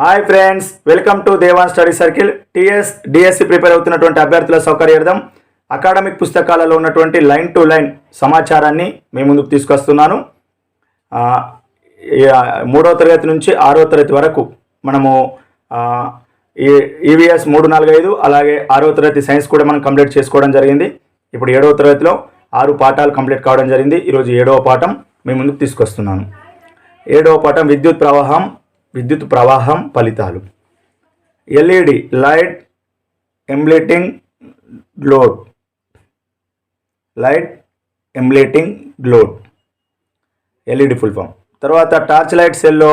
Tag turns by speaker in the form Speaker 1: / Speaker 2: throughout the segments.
Speaker 1: Hi friends welcome to Devan study circle TS DSC prepare అవుతున్నటువంటి అభ్యర్థుల సౌకర్యార్థం academic పుస్తకాలలో ఉన్నటువంటి లైన్ టు లైన్ సమాచారాన్ని మీ ముందుకు తీసుకొస్తున్నాను. మూడవ తరగతి నుంచి ఆరో తరగతి వరకు మనము ఈ ఈవీఎస్ మూడు నాలుగు ఐదు అలాగే ఆరో తరగతి సైన్స్ కూడా మనం కంప్లీట్ చేసుకోవడం జరిగింది. ఇప్పుడు ఏడవ తరగతిలో ఆరు పాఠాలు కంప్లీట్ కావడం జరిగింది. ఈరోజు ఏడవ పాఠం మీ ముందుకు తీసుకొస్తున్నాను. ఏడవ పాఠం విద్యుత్ ప్రవాహం విద్యుత్ ప్రవాహం ఫలితాలు. ఎల్ఈడి లైట్ ఎంబ్లేటింగ్ గ్లోడ్ లైట్ ఎంబ్లేటింగ్ గ్లోడ్ ఎల్ఈడి ఫుల్ ఫామ్ తర్వాత టార్చ్ లైట్ సెల్లో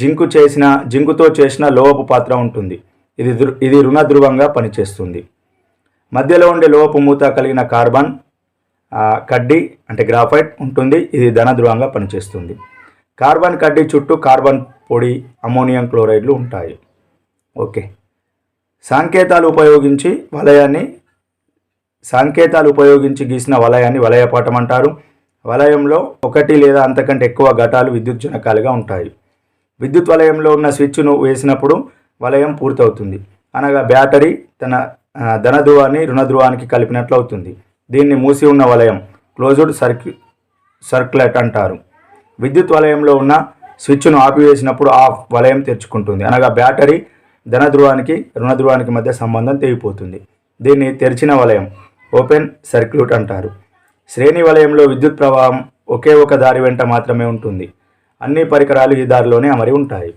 Speaker 1: జింకు చేసిన జింకుతో చేసిన లోహపు పాత్ర ఉంటుంది. ఇది ఇది రుణ ధ్రువంగా పనిచేస్తుంది. మధ్యలో ఉండే లోహపు మూత కలిగిన కార్బన్ కడ్డీ అంటే గ్రాఫైట్ ఉంటుంది. ఇది ధన ధ్రువంగా పనిచేస్తుంది. కార్బన్ కడ్డీ చుట్టూ కార్బన్ పొడి అమోనియం క్లోరైడ్లు ఉంటాయి. ఓకే. సాంకేతాలు ఉపయోగించి వలయాన్ని సాంకేతాలు ఉపయోగించి గీసిన వలయాన్ని వలయపాఠం అంటారు. వలయంలో ఒకటి లేదా అంతకంటే ఎక్కువ ఘటాలు విద్యుత్ జనకాలుగా ఉంటాయి. విద్యుత్ వలయంలో ఉన్న స్విచ్ను వేసినప్పుడు వలయం పూర్తవుతుంది. అనగా బ్యాటరీ తన ధన ధ్రువాన్ని రుణ ధ్రువానికి కలిపినట్లు అవుతుంది. దీన్ని మూసి ఉన్న వలయం క్లోజ్డ్ సర్క్యూ సర్క్యులెట్ అంటారు. విద్యుత్ వలయంలో ఉన్న స్విచ్ను ఆపివేసినప్పుడు ఆ వలయం తెరుచుకుంటుంది. అనగా బ్యాటరీ ధన ధ్రువానికి రుణ ధ్రువానికి మధ్య సంబంధం తెగిపోతుంది. దీన్ని తెరిచిన వలయం ఓపెన్ సర్క్యూట్ అంటారు. శ్రేణి వలయంలో విద్యుత్ ప్రవాహం ఒకే ఒక దారి వెంట మాత్రమే ఉంటుంది. అన్ని పరికరాలు ఈ దారిలోనే అమరి ఉంటాయి.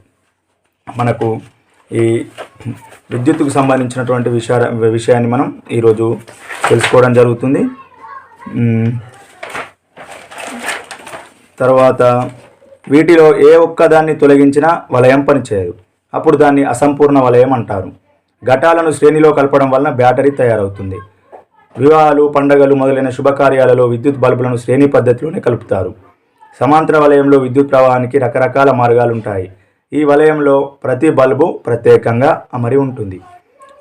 Speaker 1: మనకు ఈ విద్యుత్తుకు సంబంధించినటువంటి విషయ విషయాన్ని మనం ఈరోజు తెలుసుకోవడం జరుగుతుంది. తర్వాత వీటిలో ఏ ఒక్కదాన్ని తొలగించినా వలయం పనిచేయదు అప్పుడు దాన్ని అసంపూర్ణ వలయం అంటారు. ఘటాలను శ్రేణిలో కలపడం వలన బ్యాటరీ తయారవుతుంది. వివాహాలు పండగలు మొదలైన శుభకార్యాలలో విద్యుత్ బల్బులను శ్రేణి పద్ధతిలోనే కలుపుతారు. సమాంతర వలయంలో విద్యుత్ ప్రవాహానికి రకరకాల మార్గాలు ఉంటాయి ఈ వలయంలో ప్రతి బల్బు ప్రత్యేకంగా అమరి ఉంటుంది.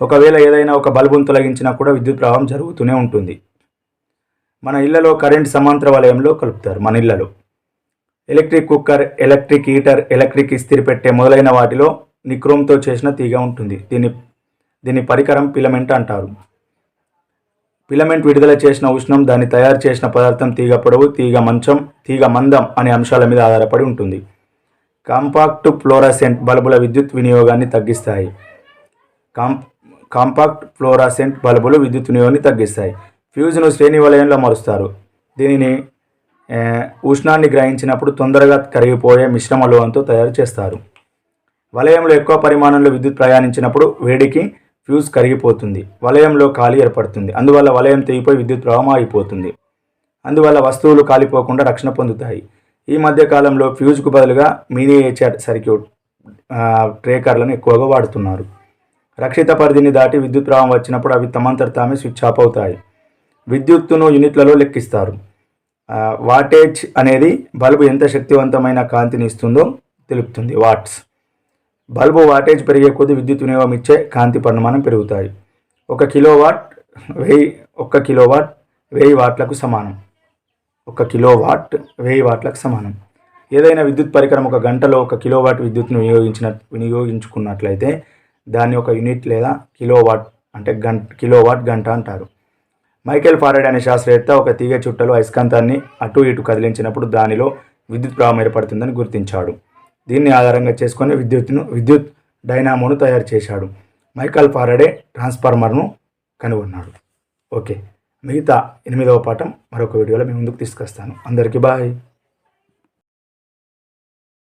Speaker 1: ఒకవేళ ఏదైనా ఒక బల్బును తొలగించినా కూడా విద్యుత్ ప్రవాహం జరుగుతూనే ఉంటుంది. మన ఇళ్ళలో కరెంట్ సమాంతర వలయంలో కలుపుతారు మన ఇళ్ళలో. Electric cooker electric heater electric ఇస్త్రీ పెట్టే మొదలైన వాటిలో నిక్రోమ్తో చేసిన తీగ ఉంటుంది. దీన్ని దీని పరికరం పిలమెంట్ అంటారు. ఫిలమెంట్ విడుదల చేసిన ఉష్ణం దాన్ని తయారు చేసిన పదార్థం తీగ పొడవు తీగ మంచం తీగ మందం అనే అంశాల మీద ఆధారపడి ఉంటుంది. కాంపాక్ట్ ఫ్లోరాసెంట్ బల్బుల విద్యుత్ వినియోగాన్ని తగ్గిస్తాయి. కాం కాంపాక్ట్ ఫ్లోరాసెంట్ బల్బులు విద్యుత్ వినియోగాన్ని తగ్గిస్తాయి. ఫ్యూజ్ను శ్రేణి వలయంలో మరుస్తారు. దీనిని ఉష్ణాన్ని గ్రహించినప్పుడు తొందరగా కరిగిపోయే మిశ్రమ లోహంతో తయారు చేస్తారు. వలయంలో ఎక్కువ పరిమాణంలో విద్యుత్ ప్రయాణించినప్పుడు వేడికి ఫ్యూజ్ కరిగిపోతుంది. వలయంలో ఖాళీ ఏర్పడుతుంది. అందువల్ల వలయం తెగిపోయి విద్యుత్ ప్రవాహం ఆగిపోతుంది. అందువల్ల వస్తువులు కాలిపోకుండా రక్షణ పొందుతాయి. ఈ మధ్య కాలంలో ఫ్యూజ్కు బదులుగా మినియేచర్ సర్క్యూట్ ట్రేకర్లను ఎక్కువగా వాడుతున్నారు. రక్షిత పరిధిని దాటి విద్యుత్ ప్రవాహం వచ్చినప్పుడు అవి తమంతట తామే స్విచ్ ఆఫ్ అవుతాయి. విద్యుత్తును యూనిట్లలో లెక్కిస్తారు. వాటేజ్ అనేది బల్బు ఎంత శక్తివంతమైన కాంతిని ఇస్తుందో తెలుపుతుంది వాట్స్ బల్బు వాటేజ్ పెరిగే కొద్దీ విద్యుత్ వినియోగం ఇచ్చే కాంతి పరిమాణం పెరుగుతాయి. ఒక కిలో వాట్ వెయ్యి ఒక్క కిలో వాట్ వెయ్యి వాట్లకు సమానం. ఒక కిలో వాట్ వెయ్యి వాట్లకు సమానం. ఏదైనా విద్యుత్ పరికరం ఒక గంటలో ఒక కిలో వాట్ విద్యుత్ను వినియోగించిన వినియోగించుకున్నట్లయితే దాన్ని ఒక యూనిట్ లేదా కిలో వాట్ అంటే గంట కిలో వాట్ గంట అంటారు. మైకేల్ ఫారెడ్ అనే శాస్త్రవేత్త ఒక తీగ చుట్టలో అయస్కాంతాన్ని అటు ఇటు కదిలించినప్పుడు దానిలో విద్యుత్ ప్రవాహం ఏర్పడుతుందని గుర్తించాడు. దీన్ని ఆధారంగా చేసుకొని విద్యుత్ను విద్యుత్ డైనామోను తయారు చేశాడు. మైకల్ ఫారడే ట్రాన్స్ఫార్మర్ను కనుగొన్నాడు. ఓకే. మిగతా ఎనిమిదవ పాఠం మరొక వీడియోలో మీ ముందుకు తీసుకొస్తాను. అందరికీ బాయ్.